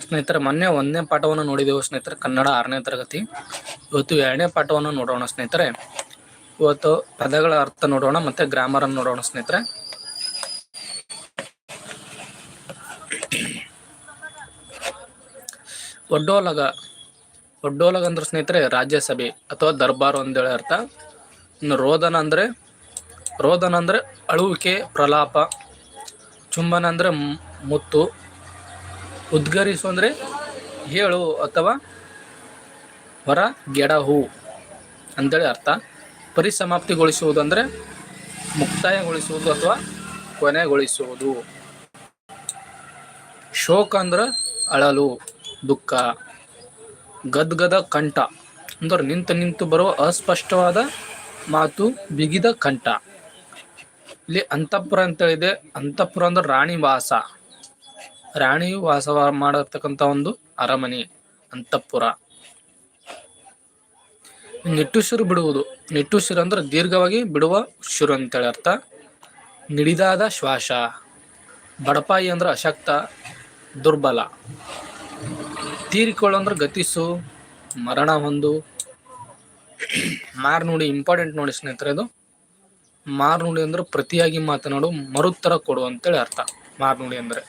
ಸ್ನೇಹಿತರೆ, ಮೊನ್ನೆ ಒಂದನೇ ಪಾಠವನ್ನು ನೋಡಿದೆವು ಸ್ನೇಹಿತರೆ, ಕನ್ನಡ ಆರನೇ ತರಗತಿ. ಇವತ್ತು ಎರಡನೇ ಪಾಠವನ್ನು ನೋಡೋಣ ಸ್ನೇಹಿತರೆ. ಇವತ್ತು ಪದಗಳ ಅರ್ಥ ನೋಡೋಣ, ಮತ್ತೆ ಗ್ರಾಮರ್ ಅನ್ನು ನೋಡೋಣ ಸ್ನೇಹಿತರೆ. ಒಡ್ಡೋಲಗ. ಒಡ್ಡೋಲಗ ಅಂದ್ರೆ ಸ್ನೇಹಿತರೆ, ರಾಜ್ಯಸಭೆ ಅಥವಾ ದರ್ಬಾರ್ ಒಂದೇಳಿ ಅರ್ಥ. ರೋದನ ಅಂದ್ರೆ ರೋದನ ಅಂದರೆ ಅಳುವಿಕೆ, ಪ್ರಲಾಪ ಚುಂಬನ ಅಂದರೆ ಮುತ್ತು, ಉದ್ಗರಿಸು ಅಂದರೆ ಹೇಳು ಅಥವಾ ಹೊರ ಗೆಡ, ಹೂ ಅಂತೇಳಿ ಅರ್ಥ. ಪರಿಸಮಾಪ್ತಿಗೊಳಿಸುವುದು ಅಂದರೆ ಮುಕ್ತಾಯಗೊಳಿಸುವುದು ಅಥವಾ ಕೊನೆಗೊಳಿಸುವುದು. ಶೋಕ ಅಂದ್ರೆ ಅಳಲು, ದುಃಖ. ಗದ್ಗದ ಕಂಠ ಅಂದ್ರೆ ನಿಂತು ನಿಂತು ಬರುವ ಅಸ್ಪಷ್ಟವಾದ ಮಾತು ಬಿಗಿದ ಕಂಠ. ಇಲ್ಲಿ ಅಂತಃಪುರ ಅಂತ ಇದೆ. ಅಂತಃಪುರ ಅಂದ್ರೆ ರಾಣಿ ವಾಸ. ರಾಣಿಯು ವಾಸ ಮಾಡತಕ್ಕಂತ ಒಂದು ಅರಮನೆ, ಅಂತಃಪುರ. ನಿಟ್ಟುಸಿರು ಬಿಡುವುದು. ನಿಟ್ಟುಸಿರು ಅಂದ್ರೆ ದೀರ್ಘವಾಗಿ ಬಿಡುವ ಉಸಿರು ಅಂತೇಳಿ ಅರ್ಥ. ನಿಡಿದಾದ ಶ್ವಾಸ. ಬಡಪಾಯಿ ಅಂದ್ರೆ ಅಶಕ್ತ, ದುರ್ಬಲ. ತೀರಿಕೊಳ್ಳು ಅಂದ್ರೆ ಗತಿಸು, ಮರಣ ಹೊಂದು. ಮಾರ್ನುಡಿ ಇಂಪಾರ್ಟೆಂಟ್ ನೋಡಿ ಸ್ನೇಹಿತರೆ ಇದು. ಮಾರ್ನುಡಿ ಅಂದ್ರೆ ಪ್ರತಿಯಾಗಿ ಮಾತನಾಡು ಮರುತ್ತರ ಕೊಡು ಅಂತೇಳಿ ಅರ್ಥ. ಮಾರ್ನುಡಿ ಅಂದ್ರೆ.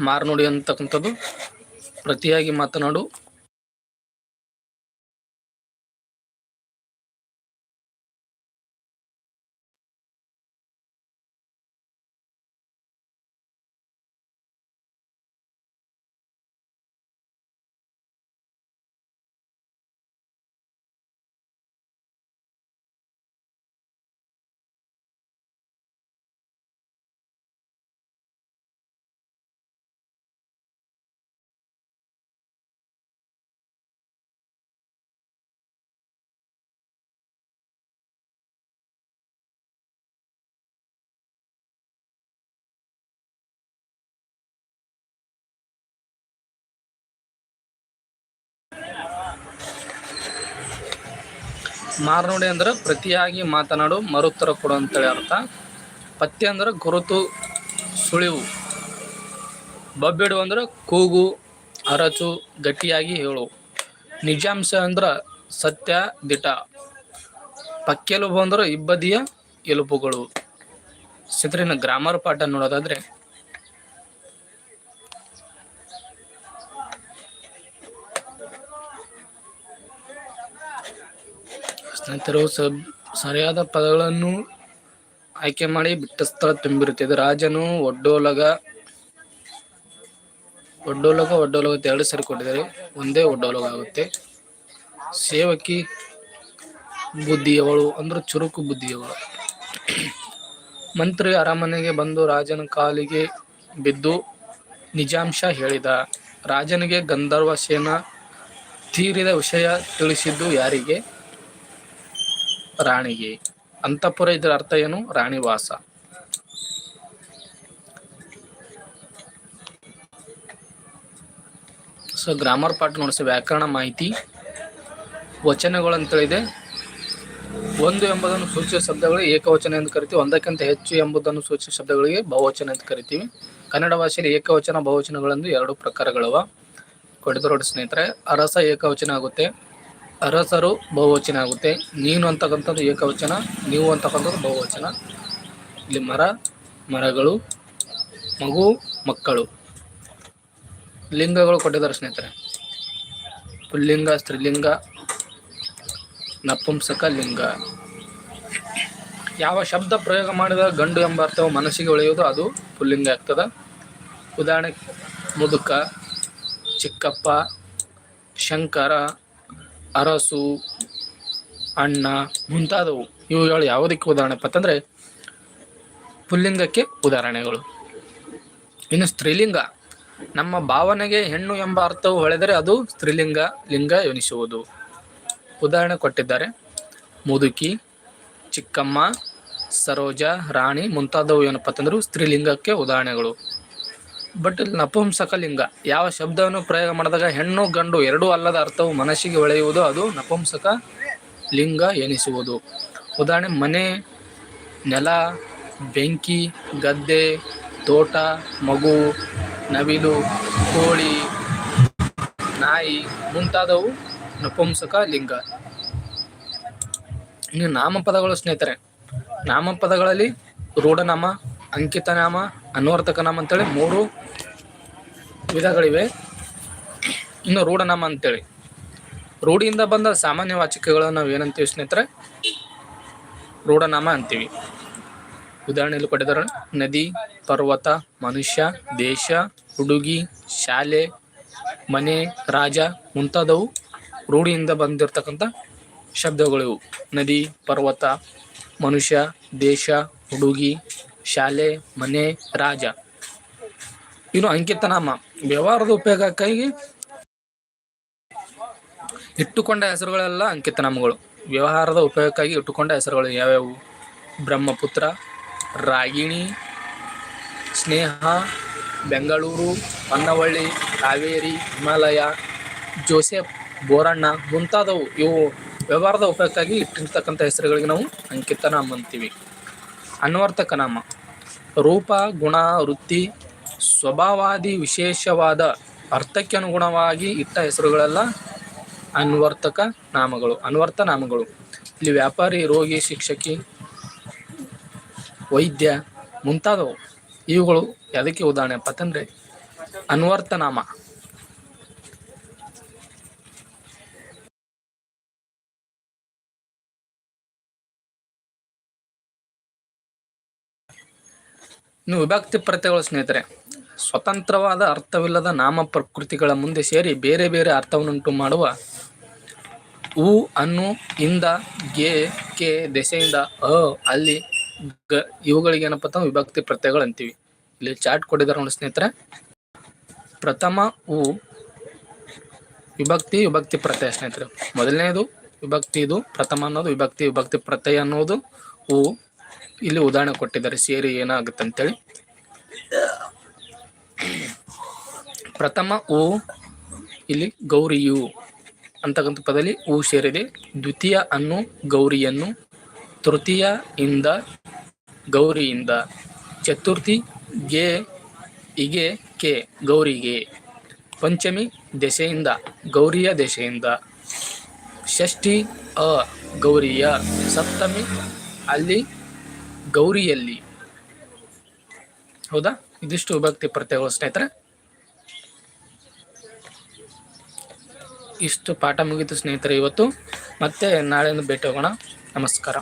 ಮಾರ್ನುಡಿ ಅಂತಕ್ಕಂಥದ್ದು ಪ್ರತಿಯಾಗಿ ಮಾತನಾಡು ಮಾರ್ನುಡಿ ಅಂದ್ರೆ ಪ್ರತಿಯಾಗಿ ಮಾತನಾಡು, ಮರುತ್ತರ ಕೊಡು ಅಂತೇಳಿ ಅರ್ಥ. ಪತ್ಯ ಅಂದ್ರೆ ಗುರುತು, ಸುಳಿವು. ಬಬ್ಬಿಡು ಅಂದ್ರೆ ಕೂಗು, ಅರಚು, ಗಟ್ಟಿಯಾಗಿ ಹೇಳು. ನಿಜಾಂಶ ಅಂದ್ರೆ ಸತ್ಯ, ದಿಟ. ಪಕ್ಕೆಲುಬು ಅಂದ್ರೆ ಇಬ್ಬದಿಯ ಎಲುಬುಗಳು. ಚಿತ್ರಿನ ಗ್ರಾಮರ್ ಪಾಠ ನೋಡೋದಾದ್ರೆ ಸ್ನೇಹಿತರು, ಸಬ್, ಸರಿಯಾದ ಪದಗಳನ್ನು ಆಯ್ಕೆ ಮಾಡಿ ಬಿಟ್ಟ ಸ್ಥಳ ತುಂಬಿರುತ್ತದೆ ರಾಜನು ಒಡ್ಡೋಲಗ ಒಡ್ಡೋಲಗ ಒಡ್ಡೋಲಗ ಎರಡು ಸರಿ ಕೊಟ್ಟಿದ್ದಾರೆ. ಒಂದೇ ಒಡ್ಡೋಲಗ ಆಗುತ್ತೆ. ಸೇವಕಿ ಬುದ್ಧಿಯವಳು ಅಂದ್ರೆ ಚುರುಕು ಬುದ್ಧಿಯವಳು. ಮಂತ್ರಿ ಅರಮನೆಗೆ ಬಂದು ರಾಜನ ಕಾಲಿಗೆ ಬಿದ್ದು ನಿಜಾಂಶ ಹೇಳಿದ. ರಾಜನಿಗೆ ಗಂಧರ್ವ ಸೇನಾ ತೀರಿದ ವಿಷಯ ತಿಳಿಸಿದ್ದು ಯಾರಿಗೆ? ರಾಣಿಗೆ. ಅಂತಃಪುರ ಇದರ ಅರ್ಥ ಏನು? ರಾಣಿವಾಸ. ಸೊ ಗ್ರಾಮರ್ ಪಾಠ ನೋಡಿಸಿ, ವ್ಯಾಕರಣ ಮಾಹಿತಿ, ವಚನಗಳು ಅಂತೇಳಿದೆ ಒಂದು ಎಂಬುದನ್ನು ಸೂಚಿಸುವ ಶಬ್ದಗಳು ಏಕವಚನ ಎಂದು ಕರಿತೀವಿ. ಒಂದಕ್ಕಿಂತ ಹೆಚ್ಚು ಎಂಬುದನ್ನು ಸೂಚಿಸುವ ಶಬ್ದಗಳಿಗೆ ಬಹುವಚನ ಅಂತ ಕರಿತೀವಿ. ಕನ್ನಡ ಭಾಷೆಯಲ್ಲಿ ಏಕವಚನ, ಬಹುವಚನಗಳೆಂದು ಎರಡು ಪ್ರಕಾರಗಳವ. ಕೊಡಿದ ಸ್ನೇಹಿತರೆ, ಅರಸ ಏಕವಚನ ಆಗುತ್ತೆ. ಅರಸರು ಬಹುವಚನ ಆಗುತ್ತೆ ನೀನು ಅಂತಕ್ಕಂಥದ್ದು ಏಕವಚನ, ನೀವು ಅಂತಕ್ಕಂಥದ್ದು ಬಹುವಚನ. ಇಲ್ಲಿ ಮರ, ಮರಗಳು, ಮಗು, ಮಕ್ಕಳು. ಲಿಂಗಗಳು ಕೊಟ್ಟಿದ್ದಾರೆ ಸ್ನೇಹಿತರೆ. ಪುಲ್ಲಿಂಗ, ಸ್ತ್ರೀಲಿಂಗ, ನಪುಂಸಕ ಲಿಂಗ. ಯಾವ ಶಬ್ದ ಪ್ರಯೋಗ ಮಾಡಿದ ಗಂಡು ಎಂಬ ಅರ್ಥವು ಮನಸ್ಸಿಗೆ ಉಳಿಯುವುದು ಅದು ಪುಲ್ಲಿಂಗ ಆಗ್ತದೆ. ಉದಾಹರಣೆ ಮುದುಕ, ಚಿಕ್ಕಪ್ಪ, ಶಂಕರ ಅರಸು, ಅಣ್ಣ ಮುಂತಾದವು. ಇವುಗಳು ಯಾವುದಕ್ಕೆ ಉದಾಹರಣೆಪ್ಪ ಅಂತಂದ್ರೆ ಪುಲ್ಲಿಂಗಕ್ಕೆ ಉದಾಹರಣೆಗಳು. ಇನ್ನು ಸ್ತ್ರೀಲಿಂಗ. ನಮ್ಮ ಭಾವನೆಗೆ ಹೆಣ್ಣು ಎಂಬ ಅರ್ಥವು ಹೊಳೆದರೆ ಅದು ಸ್ತ್ರೀಲಿಂಗ, ಲಿಂಗ ಎನಿಸುವುದು. ಉದಾಹರಣೆ ಕೊಟ್ಟಿದ್ದಾರೆ. ಮುದುಕಿ, ಚಿಕ್ಕಮ್ಮ, ಸರೋಜ, ರಾಣಿ ಮುಂತಾದವು ಏನಪ್ಪ ಅಂತಂದ್ರು ಸ್ತ್ರೀಲಿಂಗಕ್ಕೆ ಉದಾಹರಣೆಗಳು. ಬಟ್ ನಪುಂಸಕ ಲಿಂಗ ಯಾವ ಶಬ್ದವನ್ನು ಪ್ರಯೋಗ ಮಾಡಿದಾಗ ಹೆಣ್ಣು, ಗಂಡು ಎರಡೂ ಅಲ್ಲದ ಅರ್ಥವು ಮನಸ್ಸಿಗೆ ಒಳೆಯುವುದು, ಅದು ನಪುಂಸಕ ಲಿಂಗ ಎನಿಸುವುದು. ಉದಾಹರಣೆ, ಮನೆ, ನೆಲ, ಬೆಂಕಿ, ಗದ್ದೆ, ತೋಟ, ಮಗು, ನವಿಲು, ಕೋಳಿ, ನಾಯಿ ಮುಂತಾದವು ನಪುಂಸಕ ಲಿಂಗ ಇನ್ನು ನಾಮಪದಗಳು ಸ್ನೇಹಿತರೆ. ನಾಮಪದಗಳಲ್ಲಿ ರೂಢನಾಮ ಅಂಕಿತ ನಾಮ ಅನ್ವರ್ತಕ ನಾಮ ಅಂತೇಳಿ ಮೂರು ವಿಧಗಳಿವೆ. ಇನ್ನು ರೂಢನಾಮ ಅಂತೇಳಿ. ರೂಢಿಯಿಂದ ಬಂದ ಸಾಮಾನ್ಯ ವಾಚಕಗಳನ್ನು ನಾವು ಏನಂತೀವಿ ಸ್ನೇಹಿತರೆ? ರೂಢನಾಮ ಅಂತೀವಿ. ಉದಾಹರಣೆಯಲ್ಲಿ ಕೊಟ್ಟಿದ್ದಾರೆ ನದಿ, ಪರ್ವತ, ಮನುಷ್ಯ, ದೇಶ, ಹುಡುಗಿ, ಶಾಲೆ, ಮನೆ, ರಾಜ ಮುಂತಾದವು ರೂಢಿಯಿಂದ ಬಂದಿರತಕ್ಕಂಥ ಶಬ್ದಗಳಿವು. ನದಿ, ಪರ್ವತ, ಮನುಷ್ಯ, ದೇಶ, ಹುಡುಗಿ ಶಾಲೆ, ಮನೆ, ರಾಜ. ಇನ್ನು ಅಂಕಿತನಾಮ. ವ್ಯವಹಾರದ ಉಪಯೋಗಕ್ಕಾಗಿ ಇಟ್ಟುಕೊಂಡ ಹೆಸರುಗಳೆಲ್ಲ ಅಂಕಿತನಾಮಗಳು. ವ್ಯವಹಾರದ ಉಪಯೋಗಕ್ಕಾಗಿ ಇಟ್ಟುಕೊಂಡ ಹೆಸರುಗಳು ಯಾವ್ಯಾವು? ಬ್ರಹ್ಮಪುತ್ರ, ರಾಗಿಣಿ, ಸ್ನೇಹ, ಬೆಂಗಳೂರು, ಹೊನ್ನವಳ್ಳಿ ಕಾವೇರಿ ಹಿಮಾಲಯ, ಜೋಸೆಫ್, ಬೋರಣ್ಣ ಮುಂತಾದವು. ಇವು ವ್ಯವಹಾರದ ಉಪಯೋಗಕ್ಕಾಗಿ ಇಟ್ಟಿರ್ತಕ್ಕಂಥ ಹೆಸರುಗಳಿಗೆ ನಾವು ಅಂಕಿತನಾಮ ಅಂತೀವಿ. ಅನ್ವರ್ತಕ ನಾಮ. ರೂಪ, ಗುಣ, ವೃತ್ತಿ, ಸ್ವಭಾವಾದಿ ವಿಶೇಷವಾದ ಅರ್ಥಕ್ಕೆ ಅನುಗುಣವಾಗಿ ಇಟ್ಟ ಹೆಸರುಗಳೆಲ್ಲ ಅನ್ವರ್ತಕ ನಾಮಗಳು ಅನ್ವರ್ಥ ನಾಮಗಳು. ಇಲ್ಲಿ ವ್ಯಾಪಾರಿ, ರೋಗಿ, ಶಿಕ್ಷಕಿ, ವೈದ್ಯ ಮುಂತಾದವು. ಇವುಗಳು ಅದಕ್ಕೆ ಉದಾಹರಣೆ? ಅನ್ವರ್ಥ ನಾಮ. ಇನ್ನು ವಿಭಕ್ತಿ ಪ್ರತ್ಯಯಗಳು ಸ್ನೇಹಿತರೆ, ಸ್ವತಂತ್ರವಾದ ಅರ್ಥವಿಲ್ಲದ ನಾಮ ಪ್ರಕೃತಿಗಳ ಮುಂದೆ ಸೇರಿ ಬೇರೆ ಬೇರೆ ಅರ್ಥವನ್ನುಂಟು ಮಾಡುವ ಉ, ಅನ್ನು, ಇಂದ, ಗೆ, ಕೆ, ದೆಸೆಯಿಂದ, ಅ, ಅಲ್ಲಿ, ಗ, ಇವುಗಳಿಗೆ ಏನಪ್ಪ ಅಂತ ವಿಭಕ್ತಿ ಪ್ರತ್ಯಯಗಳು ಅಂತೀವಿ. ಇಲ್ಲಿ ಚಾಟ್ ಕೊಟ್ಟಿದ್ದಾರೆ ನೋಡಿ ಸ್ನೇಹಿತರೆ. ಪ್ರಥಮ ಉ, ವಿಭಕ್ತಿ ವಿಭಕ್ತಿ ಪ್ರತ್ಯಯ ಸ್ನೇಹಿತರೆ. ಮೊದಲನೇದು ವಿಭಕ್ತಿ ಇದು, ಪ್ರಥಮ ಅನ್ನೋದು ವಿಭಕ್ತಿ ವಿಭಕ್ತಿ ಪ್ರತ್ಯಯ ಅನ್ನೋದು ಉ ಇಲ್ಲಿ ಉದಾಹರಣೆ ಕೊಟ್ಟಿದ್ದಾರೆ, ಸೇರಿ ಏನಾಗುತ್ತೆ ಅಂತೇಳಿ. ಪ್ರಥಮ ಓ ಇಲ್ಲಿ ಗೌರಿಯು ಅಂತಕ್ಕಂಥ ಪದದಲ್ಲಿ ಹೂ ಸೇರಿದೆ. ದ್ವಿತೀಯ ಅನ್ನು ಗೌರಿಯನ್ನು, ತೃತೀಯ ಇಂದ ಗೌರಿಯಿಂದ, ಚತುರ್ಥಿ ಗೆ ಇಗೆ ಕೆ, ಗೌರಿಗೆ, ಪಂಚಮಿ ದೆಸೆಯಿಂದ, ಗೌರಿಯ ದೆಸೆಯಿಂದ, ಷಷ್ಠಿ ಅ, ಗೌರಿಯ ಸಪ್ತಮಿ ಅಲ್ಲಿ ಗೌರಿಯಲ್ಲಿ. ಹೌದಾ? ಇದಿಷ್ಟು ವಿಭಕ್ತಿ ಪ್ರತ್ಯಯಗಳು ಸ್ನೇಹಿತರೆ. ಇಷ್ಟು ಪಾಠ ಮುಗಿತು ಸ್ನೇಹಿತರೆ ಇವತ್ತು. ಮತ್ತೆ ನಾಳೆಯಿಂದ ಭೇಟಿ ಹೋಗೋಣ. ನಮಸ್ಕಾರ.